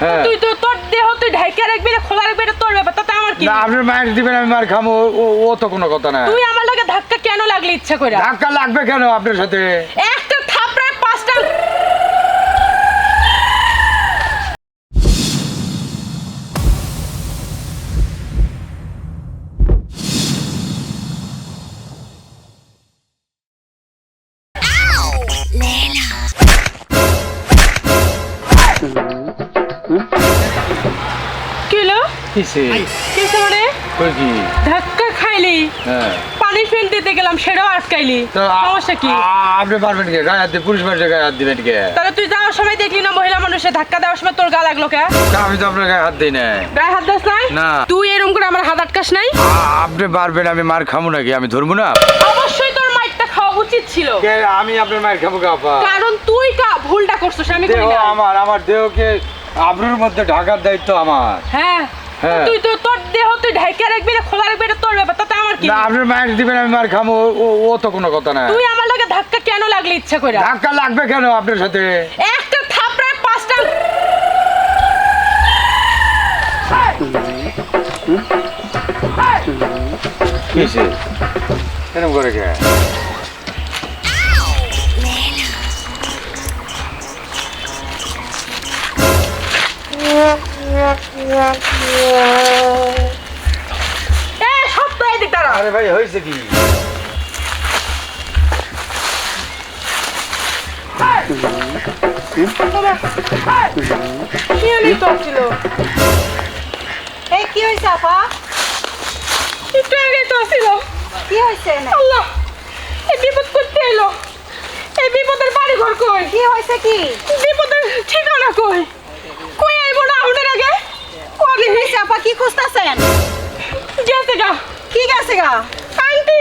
হ্যাঁ। তুই তো তোর দেহ তুই ঢাইকা রাখবি না খোলা রাখবি এটা তোর ব্যাপার তাতে আমার কি না আপনি মায়ের দিবেন আমি মার খামো ও- তো কোনো কথা না। তুই আমার লাগে ধাক্কা কেন লাগলি ইচ্ছা করে? ধাক্কা লাগবে কেন আপনার সাথে? একটা কিসে কিসে মানে? কই কি ধাক্কা খাইলি। হ্যাঁ। পানি ফেল দিতে গেলাম সেটাও আটকাইলি। সমস্যা কি? আপনি পারবেন কে? গায়ে হাত দিয়ে পুলিশ মানুষের গায়ে হাত দিবেন কে? তাহলে তুই যাওয়ার সময় দেখলি না মহিলা মানুষের ধাক্কা দেওয়ার সময় তোর গা লাগল কে? আমি তো আপনার গায়ে হাত দিই না গায়ে হাত দাস নাই? না। তুই এরকম করে আমার হাত আটকাস নাই? আপনি পারবেন আমি মার খামো নাকি? আমি ধরবো না? অবশ্যই তোর মাইকটা খাওয়া উচিত ছিল। আমি আপনার মায়ের খাব কাপা কারণ তুই কা ভুলটা করছিস আমি করি না। আমার আমার দেহকে আবরুর মধ্যে ঢাকার দায়িত্ব আমার। হ্যাঁ। হ্যাঁ। তুই তো তোর দেহ তুই ঢাইকা রাখবি না খোলা রাখবি এটা তোর ব্যাপার তাতে আমার কি না আপনার মায়ের দিবেন আমি মার খামো ও- ও তো কোনো কথা না। তুই আমার লাগে ধাক্কা কেন লাগলি ইচ্ছা করে ধাক্কা লাগবে কেন আপনার সাথে? একটা থাপড়ায় পাঁচটা কিসে? এরকম করে কে? আরে ভাই হয়েছে কি? কি আমি এই কি হয়েছে আপা? একটু আগে তো ছিল। কি হয়েছে না আল্লাহ এই বিপদ করতে এলো। এই বিপদের বাড়ি ঘর কই? কি হয়েছে কি? বিপদের ঠিকানা কই? কই আইবো না আমাদের আগে? কি হয়েছে আপা কি খুঁজতেছেন? গেছে গা কি গেছে গা আন্টি!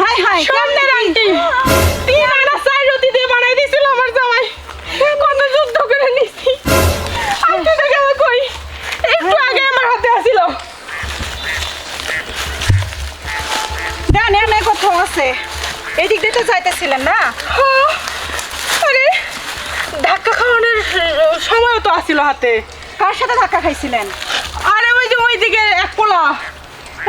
হাই হাই সামনের আন্টি? তিন আনা চাই রুটি দিয়ে বানাই দিছিল আমার জামাই। কত যুদ্ধ করে নিছি। আন্টিটা গেল কই? একটু আগে আমার হাতে আসিল। দেন এনে কোথাও আছে। এদিক দিয়ে তো যাইতেছিলেন না? হ্যাঁ, আরে ধাক্কা খাওয়ানোর সময় তো আসিল হাতে। কার সাথে ধাক্কা খাইছিলেন? ওই এক পোলা।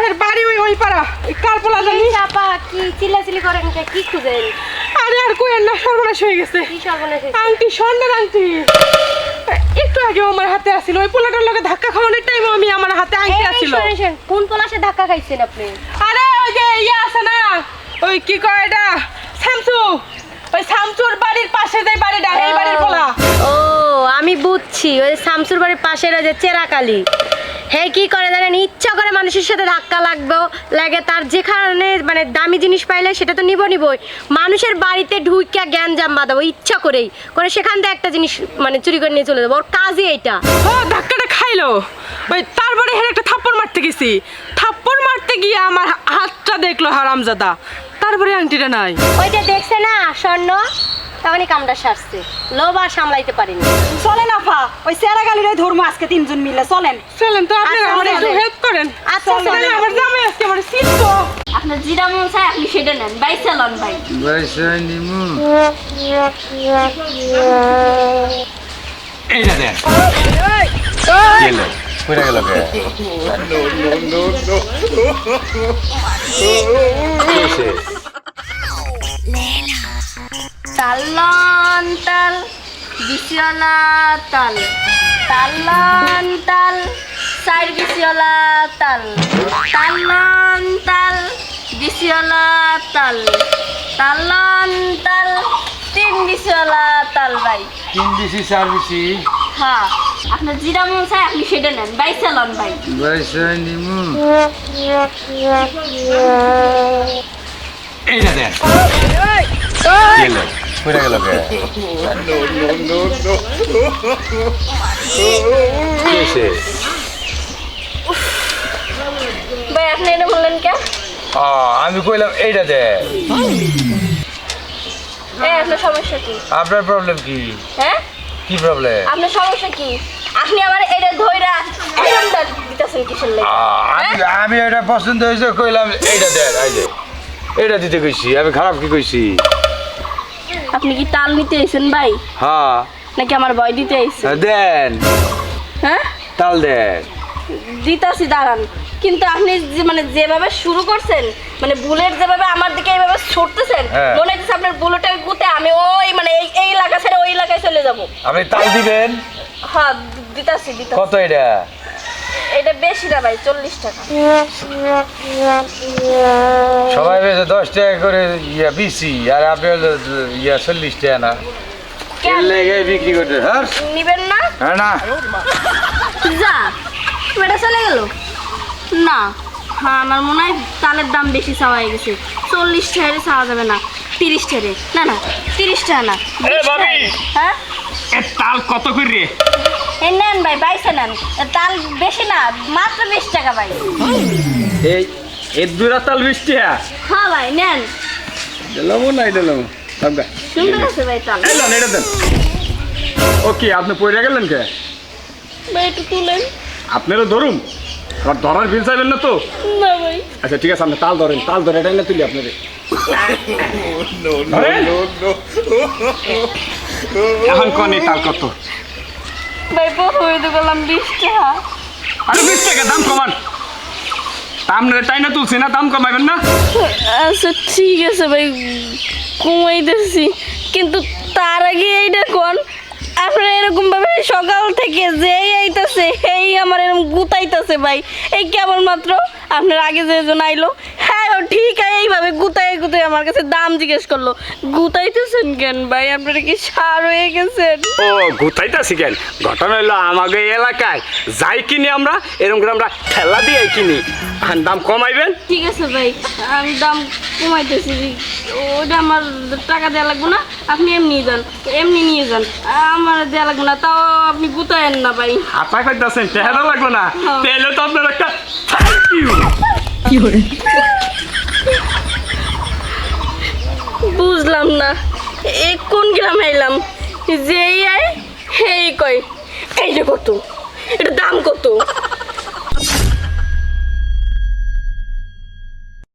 এর বাড়ি ওই ওই পাড়া। কার পোলা জানি চাপা কি চিল্লাচিল্লি করেন কে? কি খুঁজেন? আরে আর কোয়ের না সর্বনাশ হয়ে গেছে। কি সর্বনাশ হয়েছে? আংটি স্বর্ণের আংটি। একটু আগে আমার হাতে আসিল। ওই পোলাটার লগে ধাক্কা খাওয়ানোর টাইম আমি আমার হাতে আংটি আসিল। কোন পলাশে ধাক্কা খাইছেন আপনি? আরে ওই যে ইয়ে আছে না ওই কি কয় এটা? শামসু। ওই শামসুর বাড়ির পাশে যে বাড়িটা এই বাড়ির পোলা। ও আমি বুঝছি। ওই শামসুর বাড়ির পাশের ওই যে চেরাকালি। হে কি করে জানেন? ইচ্ছা করে মানুষের সাথে ধাক্কা লাগবে লাগে তার যেখানে মানে দামি জিনিস পাইলে সেটা তো নিব নিবই। মানুষের বাড়িতে ঢুকিয়া জ্ঞান জাম বাঁধাবো ইচ্ছা করেই। করে সেখান থেকে একটা জিনিস মানে চুরি করে নিয়ে চলে যাব। ওর কাজই এইটা। ও ধাক্কাটা খাইলো। ওই তারপরে হের একটা থাপ্পড় মারতে গেছি। থাপ্পড় মারতে গিয়ে আমার হাতটা দেখল হারামজাদা। তারপরে আংটিটা নাই। ওইটা দেখছে না স্বর্ণ? তখনই কামটা সারছে লোভ আর সামলাইতে পারিনি চলেন আপা ওই সেরা গালির ওই ধর্ম আজকে তিনজন মিলে চলেন চলেন তো আপনারা আচ্ছা, আমার একটু হেল্প করেন আচ্ছা, চলেন। আমার জামাই আজকে আমার সিট আপনার জিরা মন চাই আপনি সেটা নেন বাই চালন ভাই এইটা দেন গেল কইরা গেল কে কিসে তালন তাল বিশিওলা তাল। তালন তাল চার বিশিওলা তাল। তালন তাল বিশিওলা তাল। তালন তাল তিন বিশিওলা তাল ভাই। তিন দিছি চার দিছি হ্যাঁ। আপনার জিরা মন চাই আপনি সেটা নেন। বাই চালন ভাই। পয়সা নিমু। এইটা দেন। গেল গেল কে? ভাই আপনি এটা বললেন কে? আমি কইলাম এইটা দে। আপনার সমস্যা কি? আপনার প্রবলেম কি? হ্যাঁ? কি প্রবলেম আপনার সমস্যা কি? আপনি আমার এটা ধইরা এরকমটা দিতেছেন কিসের লেগে? আমি আমি এটা পছন্দ হয়েছে কইলাম এইটা দেন এই দিতে কইছি আমি খারাপ কি কইছি? আপনি কি তাল নিতে আইছেন ভাই? হ্যাঁ। নাকি আমার ভয় দিতে আইছেন দেন। হ্যাঁ? তাল দেন। দিতাছি দাঁড়ান। কিন্তু আপনি যে মানে যেভাবে শুরু করছেন মানে বুলেট যেভাবে আমার দিকে এইভাবে ছুটতেছেন হ্যাঁ। মনে হচ্ছে আপনার বুলেটের গুতে আমি ওই মানে এই এই এলাকা ছেড়ে ওই এলাকায় চলে যাব। আপনি তাল দিবেন? হ্যাঁ দিতাছি দিতাছি। কত এটা? এটা বেশি না ভাই চল্লিশ টাকা। সবাই বেশি দশ টাকা করে ইয়া বিসি আর আপনি হলো ইয়া চল্লিশ টাকা না। কেন? লেগে বিক্রি করতে হ্যাঁ? নিবেন না? হ্যাঁ না। যা এটা চলে গেল? না। হ্যাঁ আমার মনে হয় তালের দাম বেশি চাওয়া হয়ে গেছে। চল্লিশ টাকা চাওয়া যাবে না তিরিশ টাকা না না তিরিশ টাকা না হ্যাঁ? তাল কত করে? এই নেন ভাই বাইসে নেন। তাল বেশি না মাত্র বিশ টাকা ভাই। এই এ দুরা তাল বৃষ্টি হ্যাঁ? হ্যাঁ ভাই নেন। দিলাম না দিলাম সুন্দর আছে ভাই তাল। এই এটা দেন। ও কি আপনি পড়ে গেলেন কে? ভাই একটু তুলেন। আপনারও ধরুন আবার ধরার বিল চাইবেন না তো? না ভাই। আচ্ছা ঠিক আছে আপনি তাল ধরেন তাল ধরে এটাই না তুলি আপনাদের এখন কনে তাল কত? ভাই প্রথমে তো বললাম বিশ টাকা। আরে বিশ টাকা দাম কমান। দাম টাই না তুলছি না দাম কমাইবেন না? আচ্ছা ঠিক আছে ভাই কমাইতেছি। কিন্তু তার আগে এইটা কোন? আপনারা এরকম ভাবে সকাল থেকে যেই আইতাছে এই আমার এরকম গুতাইতেছে ভাই। এই কেবলমাত্র আপনার আগে যে জন আইলো ঠিক আছে এইভাবে গুতাই গুতাই আমার কাছে দাম জিজ্ঞেস করল। গুতাইতেছেন কেন ভাই? আপনারা কি সার হয়ে গেছেন? ও গুতাইতাছি কেন? ঘটনা হলো আমাকে এলাকায় যাই কিনি আমরা এরকম করে আমরা ঠেলা দিয়ে কিনি। আর দাম কমাইবেন? ঠিক আছে ভাই আমি দাম কমাইতেছি। ওটা আমার টাকা দেওয়া লাগবে না আপনি এমনি যান এমনি নিয়ে যান। আমার দেওয়া লাগবে না তাও আপনি গুতায়েন না ভাই। হাতা করতেছেন টেহাদা লাগবে না। হ্যাঁ। তাহলে তো আপনার একটা থ্যাংক ইউ বুঝলাম না। এ কোন গ্রামে এলাম? যেই আয়, হেই কয়। এই যে কত, এটা দাম কত?